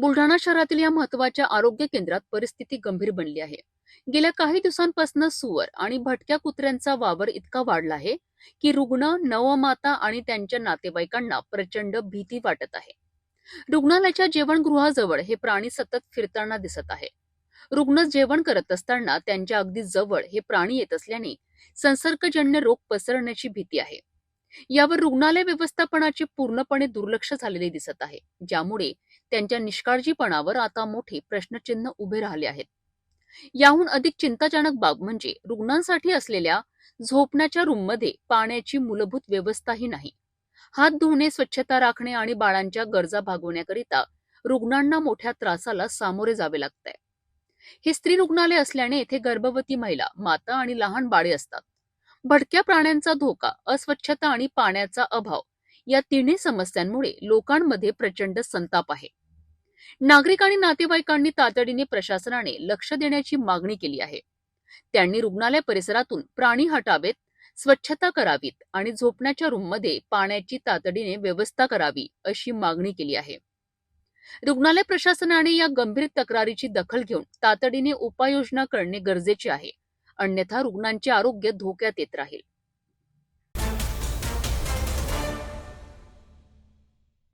बुलढाणा शहरातील या महत्त्वाच्या आरोग्य केंद्रात परिस्थिती गंभीर बनली आहे. गेल्या काही दिवसांपासून सुवर आणि भटक्या कुत्र्यांचा वावर इतका वाढला आहे की रुग्ण नवमाता आणि त्यांच्या नातेवाईकांना प्रचंड भीती वाटत आहे. रुग्णालयाच्या जेवणगृहाजवळ हे प्राणी सतत फिरताना दिसत आहे. रुग्ण जेवण करत असताना त्यांच्या अगदी जवळ हे प्राणी येत असल्याने संसर्गजन्य रोग पसरण्याची भीती आहे. यावर रुग्णालय व्यवस्थापनाचे पूर्णपणे दुर्लक्ष झालेले दिसत आहे ज्यामुळे त्यांच्या निष्काळजीपणावर आता मोठे प्रश्नचिन्ह उभे राहिले आहेत. याहून अधिक चिंताजनक बाब म्हणजे रुग्णांसाठी असलेल्या झोपण्याच्या रूममध्ये पाण्याची मूलभूत व्यवस्थाही नाही. हात धुणे स्वच्छता राखणे आणि बाळांच्या गरजा भागवण्याकरिता रुग्णांना मोठ्या त्रासाला सामोरे जावे लागतंय हे स्त्री रुग्णालय असल्याने येथे गर्भवती महिला माता आणि लहान बाळे असतात. भटक्या प्राण्यांचा धोका अस्वच्छता आणि पाण्याचा अभाव या तिन्ही समस्यांमुळे लोकांमध्ये प्रचंड संताप आहे. नागरिक आणि नातेवाईकांनी तातडीने प्रशासनाने लक्ष देण्याची मागणी केली आहे. त्यांनी रुग्णालय परिसरातून प्राणी हटावेत स्वच्छता करावीत आणि झोपण्याच्या रूममध्ये पाण्याची तातडीने व्यवस्था करावी अशी मागणी केली आहे. रुग्णालय प्रशासनाने या गंभीर तक्रारीची दखल घेऊन तातडीने उपाययोजना करणे गरजेचे आहे. अन्यथा रुग्णांचे आरोग्य धोक्यात येत राहील.